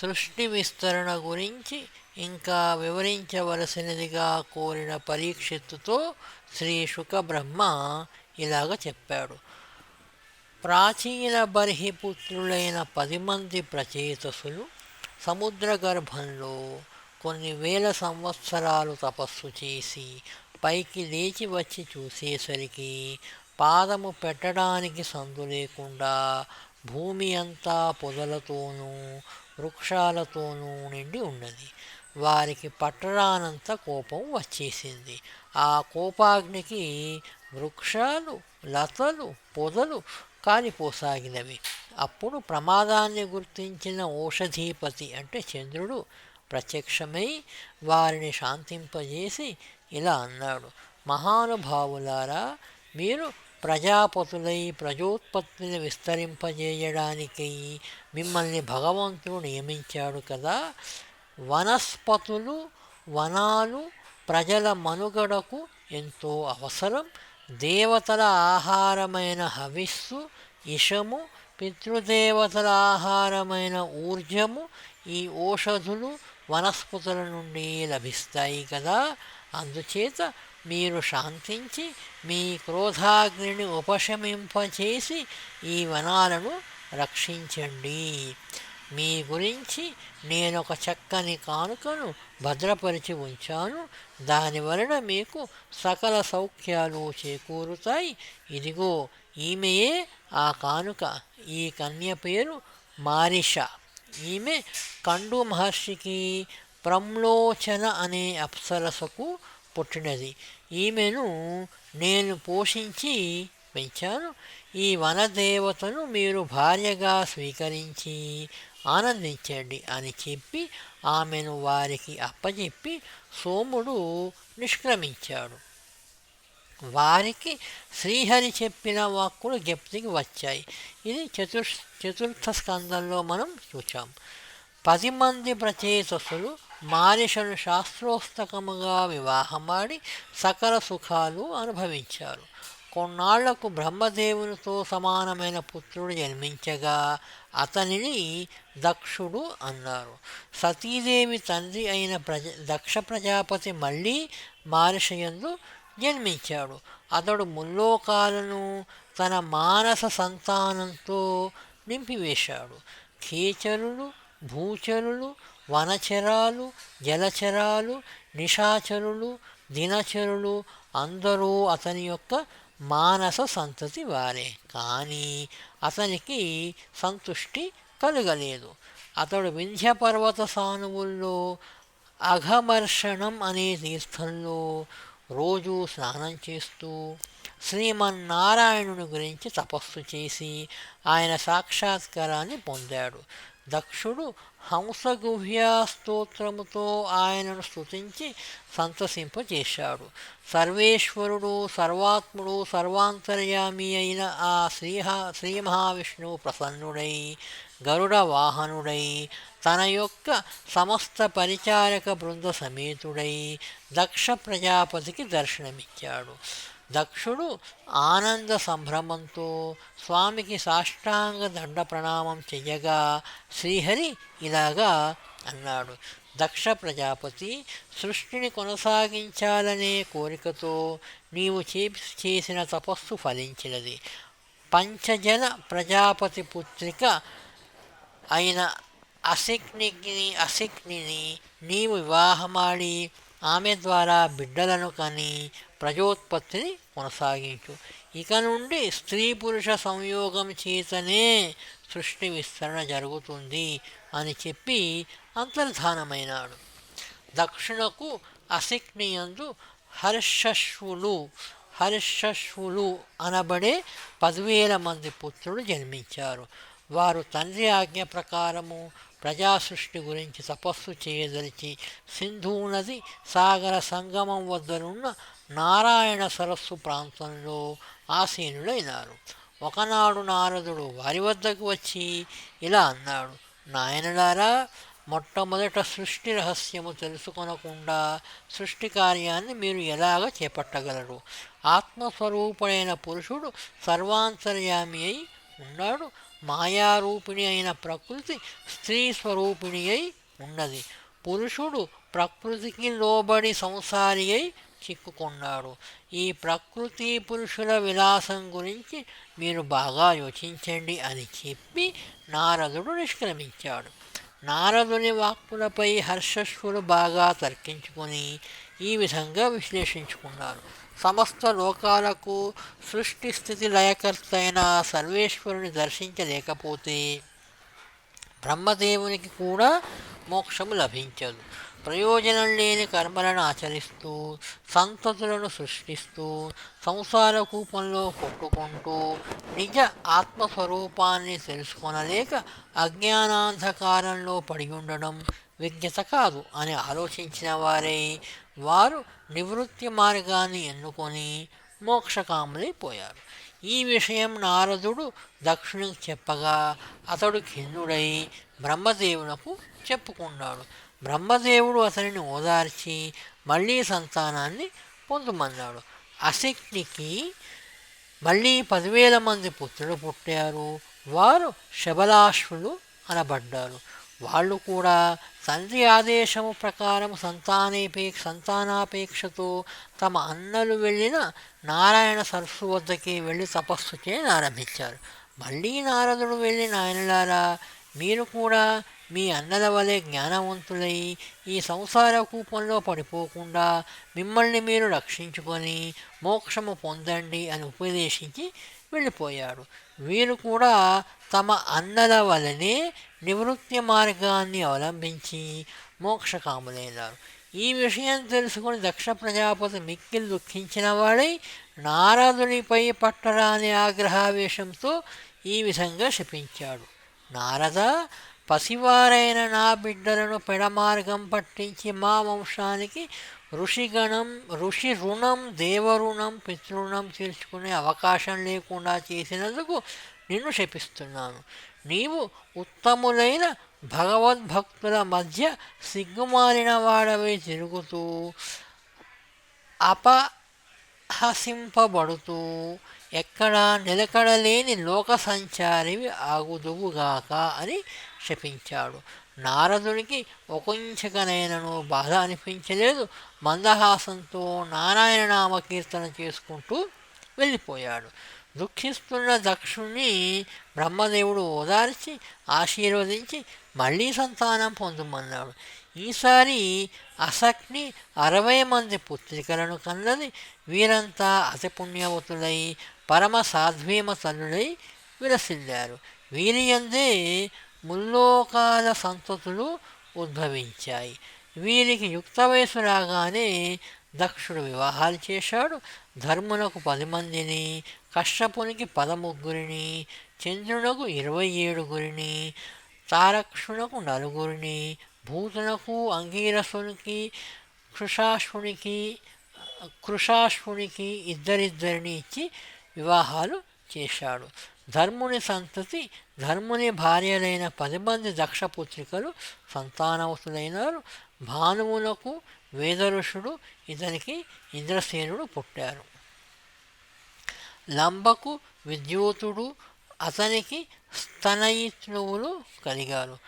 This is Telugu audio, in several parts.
సృష్టి విస్తరణ గురించి ఇంకా వివరించవలసినదిగా కోరిన పరీక్షిత్తుతో శ్రీ శుకబ్రహ్మ ఇలాగ చెప్పాడు. ప్రాచీన బర్హిపుత్రులైన పది మంది ప్రచేతసులు సముద్ర గర్భంలో కొన్ని వేల సంవత్సరాలు తపస్సు చేసి పైకి లేచి వచ్చి చూసేసరికి పాదము పెట్టడానికి సందు లేకుండా భూమి అంతా పొదలతోనూ వృక్షాలతోనూ నిండి ఉన్నది. వారికి పట్టరానంత కోపం వచ్చేసింది. ఆ కోపాగ్నికి వృక్షాలు లతలు పొదలు కాలిపోసాగినవి. అప్పుడు ప్రమాదాన్ని గుర్తించిన ఓషధీపతి అంటే చంద్రుడు ప్రత్యక్షమై వారిని శాంతింపజేసి ఇలా అన్నాడు. మహానుభావులారా మీరు ప్రజాపతులై ప్రజోత్పత్తిని విస్తరింపజేయడానికి మిమ్మల్ని భగవంతుడు నియమించాడు కదా. వనస్పతులు వనాలు ప్రజల మనుగడకు ఎంతో అవసరం. దేవతల ఆహారమైన హవిస్సు ఇషము పితృదేవతల ఆహారమైన ఊర్జము ఈ ఔషధులు వనస్పతుల నుండి లభిస్తాయి కదా. అందుచేత మీరు శాంతించి మీ క్రోధాగ్నిని ఉపశమింపచేసి ఈ వనాలను రక్షించండి. మీ గురించి నేను ఒక చక్కని కానుకను భద్రపరిచి ఉంచాను. దాని వలన మీకు సకల సౌఖ్యాలు చేకూరుతాయి. ఇదిగో ఈమెయే ఆ కానుక. ఈ కన్య పేరు మారిష. ఈమె కండు మహర్షికి ప్రమ్లోచన అనే అప్సరసకు పుట్టినది. ఈమెను నేను పోషించి పెంచాను. ఈ వనదేవతను మీరు భార్యగా స్వీకరించి ఆనందించండి అని చెప్పి ఆమెను వారికి అప్పచెప్పి సోముడు నిష్క్రమించాడు. వారికి శ్రీహరి చెప్పిన వాక్కులు జ్ఞప్తికి వచ్చాయి. ఇది చతుర్ చతుర్థ స్కందంలో మనం చూచాం. పది మంది ప్రచేతసులు మానిషను శాస్త్రోస్తకముగా వివాహమాడి సకల సుఖాలు అనుభవించారు. కొన్నాళ్ళకు బ్రహ్మదేవునితో సమానమైన పుత్రుడు జన్మించగా అతనిని దక్షుడు అన్నారు. సతీదేవి తండ్రి అయిన ప్రజ దక్ష ప్రజాపతి మళ్ళీ మారిషయందు జన్మించాడు. అతడు ముల్లోకాలను తన మానస సంతానంతో నింపివేశాడు. ఖేచరులు భూచరులు వనచరాలు జలచరాలు నిషాచరులు దినచరులు అందరూ అతని యొక్క మానస సంతతి వారే. కానీ అతనికి సంతుష్టి కలగలేదు. అతడు వింధ్యపర్వత సానువుల్లో అఘమర్షణం అనే తీర్థంలో రోజు స్నానం చేస్తూ శ్రీమన్నారాయణుని గురించి తపస్సు చేసి ఆయన సాక్షాత్కారాన్ని పొందాడు. దక్షుడు హంసగుహ్యా స్తోత్రముతో ఆయనను స్తుతించి సంతసింపజేశాడు. సర్వేశ్వరుడు సర్వాత్ముడు సర్వాంతర్యామి అయిన ఆ శ్రీహ శ్రీ మహావిష్ణువు ప్రసన్నుడై గరుడ వాహనుడై తన యొక్క సమస్త పరిచారక బృంద సమేతుడై దక్ష ప్రజాపతికి దర్శనమిచ్చాడు. దక్షుడు ఆనంద సంభ్రమంతో స్వామికి సాష్టాంగ దండ ప్రణామం చెయ్యగా శ్రీహరి ఇలాగా అన్నాడు. దక్ష ప్రజాపతి సృష్టిని కొనసాగించాలనే కోరికతో నీవు చే చేసిన తపస్సు ఫలించినది. పంచజన ప్రజాపతి పుత్రిక అయిన అసిక్నికి అసిక్నిని నీవు వివాహమాడి ఆమె ద్వారా బిడ్డలను కని ప్రజోత్పత్తిని కొనసాగించు. ఇక నుండి స్త్రీ పురుష సంయోగం చేతనే సృష్టి విస్తరణ జరుగుతుంది అని చెప్పి అంతర్ధానమైనాడు. దక్షిణకు అసిక్నియందు హర్షశ్వులు హర్షశ్వులు అనబడే పదివేల మంది పుత్రులు జన్మించారు. వారు తండ్రి ఆజ్ఞ ప్రకారము ప్రజా సృష్టి గురించి తపస్సు చేయదలిచి సింధు నది సాగర సంగమం వద్దనున్న నారాయణ సరస్సు ప్రాంతంలో ఆసీనులైనారు ఒకనాడు నారదుడు వారి వద్దకు వచ్చి ఇలా అన్నాడు నాయనలారా మొట్టమొదట సృష్టి రహస్యము తెలుసుకొనకుండా సృష్టి కార్యాన్ని మీరు ఎలాగ చేపట్టగలరు? ఆత్మస్వరూపుడైన పురుషుడు సర్వాంతర్యామి అయి ఉన్నాడు. మాయారూపిణి అయిన ప్రకృతి స్త్రీ స్వరూపిణి అయి ఉన్నది. పురుషుడు ప్రకృతికి లోబడి సంసారి అయి చిక్కుకున్నాడు. ఈ ప్రకృతి పురుషుల విలాసం గురించి మీరు బాగా యోచించండి అని చెప్పి నారదుడు నిష్క్రమించాడు. నారదుని వాక్కులపై హర్షస్సులు బాగా తర్కించుకొని ఈ విధంగా విశ్లేషించుకున్నారు సమస్త లోకాలకు సృష్టి స్థితి లయకర్త అయిన సర్వేశ్వరుని దర్శించలేకపోతే బ్రహ్మదేవునికి కూడా మోక్షము లభించదు. ప్రయోజనం లేని కర్మలను ఆచరిస్తూ సంతతులను సృష్టిస్తూ సంసార కూపంలో కొట్టుకుంటూ నిజ ఆత్మస్వరూపాన్ని తెలుసుకొనలేక అజ్ఞానాంధకారంలో పడి ఉండడం విజ్ఞత కాదు అని ఆలోచించిన వారే వారు నివృత్తి మార్గాన్ని ఎన్నుకొని మోక్షకాములైపోయారు ఈ విషయం నారదుడు దక్షునికి చెప్పగా అతడు ఖిన్నుడై బ్రహ్మదేవునకు చెప్పుకున్నాడు. బ్రహ్మదేవుడు అతనిని ఓదార్చి మళ్ళీ సంతానాన్ని పొందుమన్నాడు. అశక్తికి మళ్ళీ పదివేల మంది పుత్రులు పుట్టారు. వారు శబలాశ్వులు అనబడ్డారు. వాళ్ళు కూడా తండ్రి ఆదేశము ప్రకారం సంతానేపే సంతానాపేక్షతో తమ అన్నలు వెళ్ళిన నారాయణ సరస్సు వద్దకి వెళ్ళి తపస్సు చేయనారంభించారు మళ్ళీ నారదుడు వెళ్ళి నాయనలారా మీరు కూడా మీ అన్నల వలె జ్ఞానవంతులై ఈ సంసార కూపంలో పడిపోకుండా మిమ్మల్ని మీరు రక్షించుకొని మోక్షము పొందండి అని ఉపదేశించి వెళ్ళిపోయాడు. వీరు కూడా తమ అన్నల వలనే నివృత్తి మార్గాన్ని అవలంబించి మోక్షకాములైనారు. ఈ విషయం తెలుసుకుని దక్ష ప్రజాపతి మిక్కిలి దుఃఖించిన వాడై నారదునిపై పట్టరాని ఆగ్రహావేశంతో ఈ విధంగా శపించాడు. నారద పసివారైన నా బిడ్డలను పెడమార్గం పట్టించి మా వంశానికి ఋషిగణం ఋషి రుణం దేవరుణం పితృణం తీర్చుకునే అవకాశం లేకుండా చేసినందుకు నిన్ను శపిస్తున్నాను. నీవు ఉత్తములైన భగవద్భక్తుల మధ్య సిగ్గుమాలిన వాడవే తిరుగుతూ అపహసింపబడుతూ ఎక్కడ నిలకడలేని లోక సంచారివి ఆగుదువుగాక అని శపించాడు. నారదునికి ఒకంచకనైనను బాధ అనిపించలేదు. మందహాసంతో నారాయణ నామ కీర్తన చేసుకుంటూ వెళ్ళిపోయాడు. దుఃఖిస్తున్న దక్షుణ్ణి బ్రహ్మదేవుడు ఓదార్చి ఆశీర్వదించి మళ్ళీ సంతానం పొందమన్నాడు. ఈసారి అసక్ని అరవై మంది పుత్రికలను కన్నది వీరంతా అతి పుణ్యవతులై పరమ సాధ్వీమ తనుడై విరసిల్లారు. వీరియందే ముల్లోకాల సంతతులు ఉద్భవించాయి. వీరికి యుక్త వయసు రాగానే దక్షుడు వివాహాలు చేశాడు. ధర్మునకు పది మందిని కశ్యపునికి పదముగ్గురిని చంద్రునకు ఇరవై ఏడుగురిని తారక్షునకు నలుగురిని భూతునకు అంగీరసునికి కృషాశ్వునికి కృషాశ్వునికి ఇద్దరిద్దరిని ఇచ్చి వివాహాలు చేశాడు. ధర్ముని సంతతి ధర్ముని భార్యలైన పది మంది దక్షపుత్రికలు సంతానవతులైనారు. భానువులకు వేదఋషుడు ఇతనికి ఇంద్రసేనుడు పుట్టారు. లంబకు విద్యోతుడు అతనికి స్తనయిత్నువులు కలిగారు.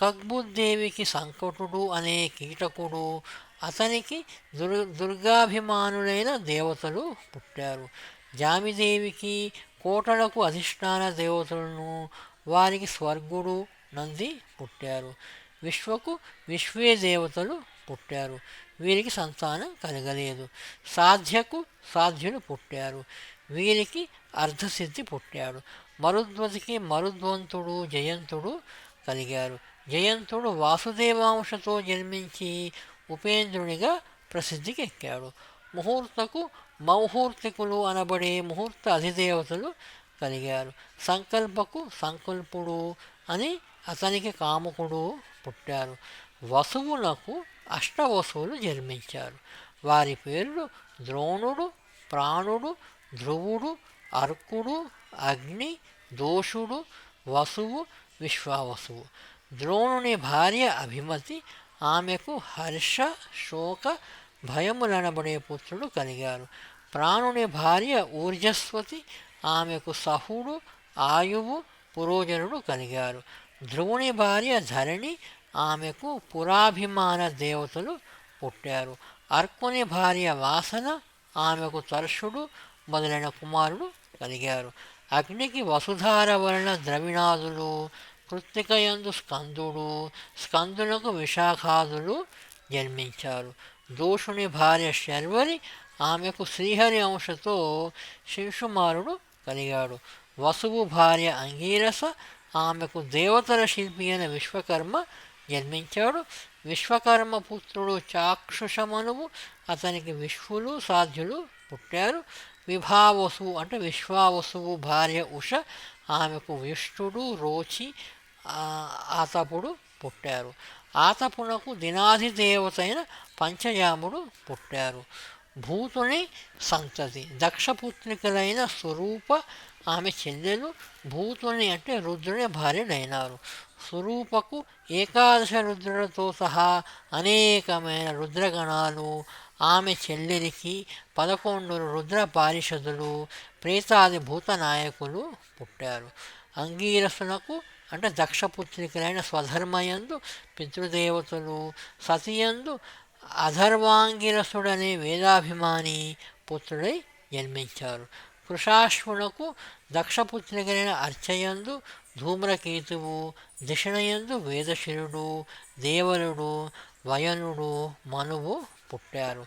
కగ్బుద్దేవికి సంకటుడు అనే కీటకుడు అతనికి దుర్ దుర్గాభిమానులైన దేవతలు పుట్టారు. జామిదేవికి కోటలకు అధిష్టాన దేవతలను వారికి స్వర్గుడు నంది పుట్టారు. విశ్వకు విశ్వే దేవతలు పుట్టారు. వీరికి సంతానం కలగలేదు. సాధ్యకు సాధ్యులు పుట్టారు. వీరికి అర్ధసిద్ధి పుట్టాడు. మరుద్వతికి మరుద్వంతుడు జయంతుడు కలిగారు. జయంతుడు వాసుదేవాంశతో జన్మించి ఉపేంద్రునిగా ప్రసిద్ధికి ఎక్కాడు ముహూర్తకు మౌహూర్తికులు అనబడే ముహూర్త అధిదేవతలు కలిగారు సంకల్పకు సంకల్పుడు అని అతనికి కాముకుడు పుట్టారు వసువులకు అష్టవసువులు జన్మించారు వారి పేర్లు ద్రోణుడు ప్రాణుడు ధ్రువుడు అర్కుడు అగ్ని దోషుడు వసువు విశ్వావసువు ద్రోణుని భార్య అభిమతి ఆమెకు హర్ష శోక భయములనబడే పుత్రుడు కలిగారు. ప్రాణుని భార్య ఊర్జస్వతి ఆమెకు సహుడు ఆయువు పురోజనుడు కలిగారు. ధ్రువుని భార్య ధరణి ఆమెకు పురాభిమాన దేవతలు పుట్టారు. అర్కుని భార్య వాసన ఆమెకు తర్షుడు మొదలైన కుమారుడు కలిగారు. అగ్నికి వసుధార వలన ద్రవిణాదులు కృత్తికయందు స్కందుడు స్కందులకు విశాఖాదులు జన్మించారు. దోషుని భార్య శర్వరి ఆమెకు శ్రీహరి అంశతో శిశుమారుడు కలిగాడు. వసువు భార్య అంగీరస ఆమెకు దేవతల శిల్పి అయిన విశ్వకర్మ జన్మించాడు. విశ్వకర్మ పుత్రుడు చాక్షుషమనువు అతనికి విశ్వులు సాధ్యులు పుట్టారు. విభావసువు అంటే విశ్వావసువు భార్య ఉష ఆమెకు విష్ణుడు రోచి ఆతపుడు పుట్టారు. ఆతపునకు దినాధిదేవతైన పంచయాముడు పుట్టారు. భూతుని సంతతి. దక్షపుత్రికలైన స్వరూప ఆమె చెల్లెలు భూతుని అంటే రుద్రుని భార్యనైనారు స్వరూపకు ఏకాదశ రుద్రులతో సహా అనేకమైన రుద్రగణాలు. ఆమె చెల్లెలికి పదకొండు రుద్ర పారిషదులు ప్రేతాది భూత నాయకులు పుట్టారు. అంగీరసునకు అంటే దక్షపుత్రికలైన స్వధర్మయందు పితృదేవతలు సతియందు అధర్వాంగిరసుడనే వేదాభిమాని పుత్రుడై జన్మించారు. కృషాశ్వునకు దక్షపుత్రికలైన అర్చయందు ధూమ్రకేతువు దిషణయందు వేదశిరుడు దేవలుడు వయనుడు మనువు పుట్టారు.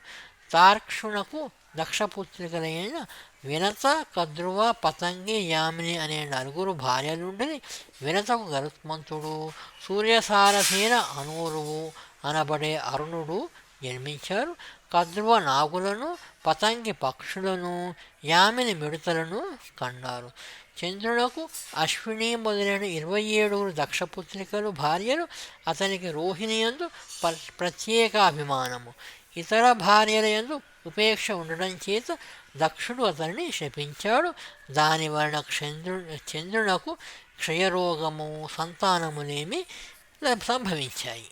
తార్క్షునకు దక్షపుత్రికలైన వినత కద్రువ పతంగి యామిని అనే నలుగురు భార్యలుండి వినతకు గరుత్మంతుడు సూర్యసారథీన అనూరువు అనబడే అరుణుడు జన్మించారు కద్రువ నాగులను పతంగి పక్షులను యామిని మిడతలను కన్నారు చంద్రులకు అశ్విని మొదలైన ఇరవై ఏడుగురు దక్షపుత్రికలు భార్యలు అతనికి రోహిణి ఎందు ప్రత్యేక అభిమానము. ఇతర భార్యల ఎందు ఉపేక్ష ఉండడం చేత దక్షుడు అతన్ని శపించాడు. దాని వలన చంద్రు చంద్రునకు క్షయరోగము సంతానములేమి సంభవించాయి.